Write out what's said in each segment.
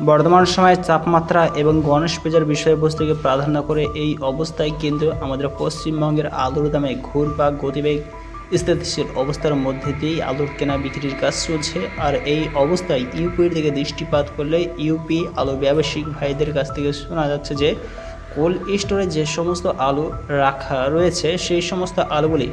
বর্তমান সময়ে তাপমাত্রা এবং গণেশ পূজার বিষয়বস্তুকে প্রাধান্য করে এই অবস্থায় কিন্তু আমাদের পশ্চিমবঙ্গের আলুর দামে ঘুরপাক গতিবেগ, স্থিতিশীল অবস্থার মধ্যে দিয়েই আলুর কেনা বিক্রির কাজ চলছে। আর এই অবস্থায় ইউপির দিকে দৃষ্টিপাত করলে ইউপি আলু ব্যবসায়িক ভাইদের কাছ থেকে শোনা যাচ্ছে যে, কোল্ড স্টোরে যে সমস্ত আলু রাখা রয়েছে, সেই সমস্ত আলুগুলি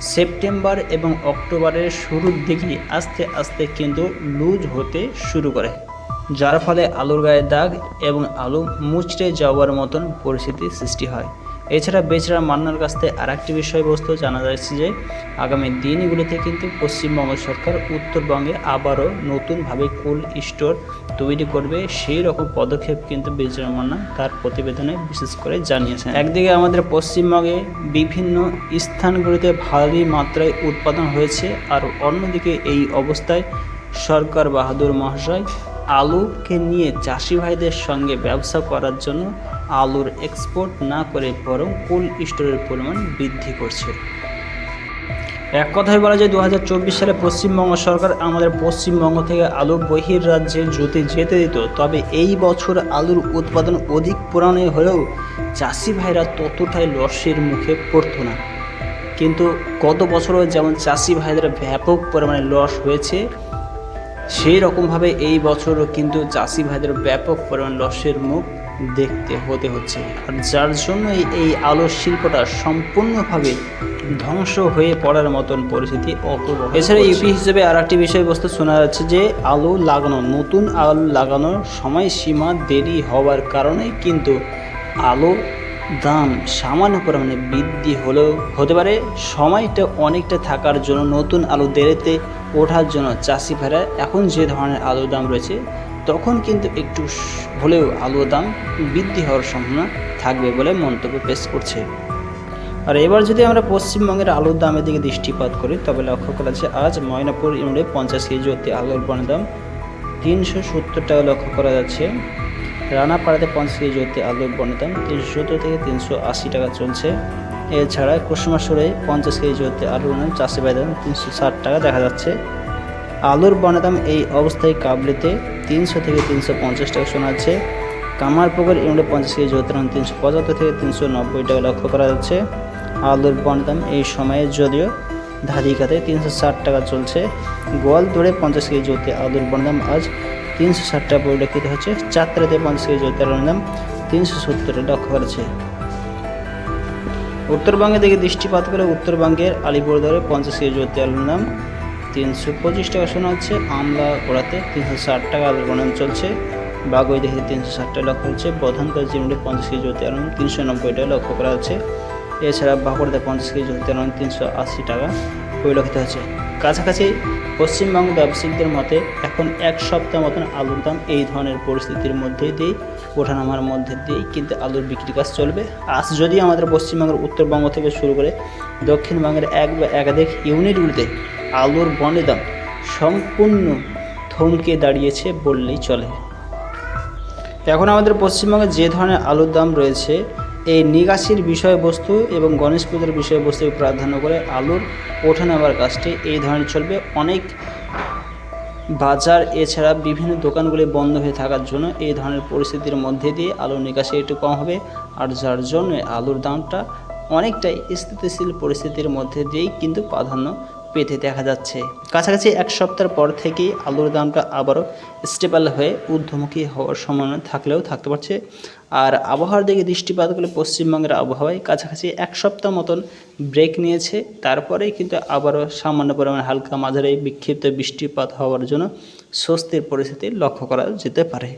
সেপ্টেম্বর এবং অক্টোবরের শুরুর দিকে আস্তে আস্তে কিন্তু লুজ হতে শুরু করে। যার ফলে আলুর গায়ে দাগ এবং আলু মুচড়ে যাওয়ার মতন পরিস্থিতির সৃষ্টি হয়। এছাড়া বেচরা মান্নার কাছ থেকে আর একটি বিষয়বস্তু জানা যাচ্ছে যে, আগামী দিনগুলিতে কিন্তু পশ্চিমবঙ্গ সরকার উত্তরবঙ্গে আবারও নতুনভাবে কোল্ড স্টোর তৈরি করবে। সেই রকম পদক্ষেপ কিন্তু বেচরা মান্না তার প্রতিবেদনে বিশেষ করে জানিয়েছেন। একদিকে আমাদের পশ্চিমবঙ্গে বিভিন্ন স্থানগুলিতে ভারী মাত্রায় উৎপাদন হয়েছে আর অন্যদিকে এই অবস্থায় সরকার বাহাদুর মহাশয় আলুকে নিয়ে চাষি ভাইদের সঙ্গে ব্যবসা করার জন্য আলুর এক্সপোর্ট না করে বরং কোল্ড স্টোরের পরিমাণ বৃদ্ধি করছে। এক কথায় বলা যায় দু হাজার চব্বিশ সালে পশ্চিমবঙ্গ সরকার আমাদের পশ্চিমবঙ্গ থেকে আলু বহির রাজ্যে যদি যেতে দিত। তবে এই বছর আলুর উৎপাদন অধিক পুরানো হলেও চাষি ভাইরা ততটাই লসের মুখে পড়তো না। কিন্তু গত বছরও যেমন চাষি ভাইদের ব্যাপক পরিমাণে লস হয়েছে সেই রকমভাবে এই বছরও কিন্তু চাষি ভাইদের ব্যাপক পরিমাণ লসের মুখ দেখতে হতে হচ্ছে। আর যার জন্য এই আলোর শিল্পটা সম্পূর্ণভাবে ধ্বংস হয়ে পড়ার মতন পরিস্থিতি অপূর্ব এছাড়া ইউপি হিসেবে আর একটি বিষয়বস্তু শোনা যাচ্ছে যে আলু লাগানো নতুন আলু লাগানোর সময়সীমা দেরি হওয়ার কারণে কিন্তু আলু দাম সামান্য পরিমাণে বৃদ্ধি হলেও হতে পারে, সময়টা অনেকটা থাকার জন্য নতুন আলু দেরিতে ওঠার জন্য চাষি ভাইরা এখন যে ধরনের আলুর দাম রয়েছে, তখন কিন্তু একটু হলেও আলুর দাম বৃদ্ধি হওয়ার সম্ভাবনা থাকবে বলে মন্তব্য পেশ করছে। আর এবার যদি আমরা পশ্চিমবঙ্গের আলুর দামের দিকে দৃষ্টিপাত করি, তবে লক্ষ্য করা যাচ্ছে আজ ময়নাপুর ইউনিটে পঞ্চাশ কেজি অতি আলুর দাম তিনশো সত্তর টাকা লক্ষ্য করা যাচ্ছে। রানাপাড়াতে পঞ্চাশ কেজি অতি আলুর পণ্যের দাম তিনশো সত্তর থেকে তিনশো আশি টাকা চলছে। এছাড়া কুসুমাসুরে পঞ্চাশ কেজি অতি আলুর দাম চাষি দাম তিনশো ষাট টাকা দেখা যাচ্ছে। আলুর বনের দাম এই অবস্থায় কাবলিতে তিনশো থেকে তিনশো পঞ্চাশ টাকা শোনা যাচ্ছে। কামারপুকুর ইউনিটে পঞ্চাশ কেজি জ্যোতির দাম তিনশো পঁচাত্তর থেকে তিনশো নব্বই টাকা লক্ষ্য করা যাচ্ছে। আলুর বনের দাম এই সময়ে যদিও ধারিকাতে তিনশো ষাট টাকা চলছে। গোয়াল দৌড়ে পঞ্চাশ কেজি জ্যোতি আলুর বনের দাম আজ তিনশো ষাট টাকা পরিলক্ষিত হচ্ছে। চাত্রাতে পঞ্চাশ কেজি জ্যোতি আলুর দাম তিনশো সত্তর লক্ষ্য করেছে। উত্তরবঙ্গের দিকে দৃষ্টিপাত করে উত্তরবঙ্গের আলিপুরদুয়ারে পঞ্চাশ কেজি জ্যোতি আলুর দাম তিনশো পঁচিশ টাকা শোনা হচ্ছে আমলা গোড়াতে তিনশো ষাট টাকা আলুর বনাম চলছে। বাগুই দেখে তিনশো ষাট টাকা লক্ষ্য হচ্ছে প্রধান চিমড়ে পঞ্চাশ কেজি জ্যোতি আলুর তিনশো নব্বই টাকা লক্ষ্য করা হচ্ছে এছাড়া বাঁকুড়াতে পঞ্চাশ কেজি আলুর তিনশো আশি টাকা পরিলক্ষিত হচ্ছে কাছাকাছি পশ্চিমবঙ্গ ব্যবসায়িকদের মতে এখন এক সপ্তাহ মতন আলুর দাম এই ধরনের পরিস্থিতির মধ্যে দিয়েই ওঠানামার মধ্যে দিয়েই কিন্তু আলুর বিক্রি কাজ চলবে। আজ যদি আমাদের পশ্চিমবঙ্গের উত্তরবঙ্গ থেকে শুরু করে দক্ষিণবঙ্গের এক বা একাধিক ইউনিটগুলিতে আলুর বনের দাম সম্পূর্ণ থমকে দাঁড়িয়েছে বললেই চলে। এখন আমাদের পশ্চিমবঙ্গে যে ধরনের আলুর দাম রয়েছে এই নিকাশির বিষয়বস্তু এবং গণেশ পুজোর বিষয়বস্তুকে প্রাধান্য করে আলুর ওঠানামার কাজটি এই ধরনের চলবে। অনেক বাজার, এছাড়া বিভিন্ন দোকানগুলি বন্ধ হয়ে থাকার জন্য এই ধরনের পরিস্থিতির মধ্যে দিয়ে আলুর নিকাশি একটু কম হবে। আর যার জন্য আলুর দামটা অনেকটাই স্থিতিশীল পরিস্থিতির মধ্যে দিয়েই কিন্তু প্রাধান্য পেতে দেখা যাচ্ছে। কাছাকাছি এক সপ্তাহ পর থেকেই আলুর দামটা আবারও স্টেবল হয়ে ঊর্ধ্বমুখী হওয়ার সম্ভাবনা থাকলেও থাকতে পারছে। আর আবহাওয়ার দিকে দৃষ্টিপাত করলে পশ্চিমবঙ্গের আবহাওয়ায় কাছাকাছি এক সপ্তাহ মতন ব্রেক নিয়েছে। তারপরেই কিন্তু আবারও সামান্য পরিমাণে হালকা মাঝারি বিক্ষিপ্ত বৃষ্টিপাত হওয়ার জন্য স্বস্তির পরিস্থিতি লক্ষ্য করা যেতে পারে।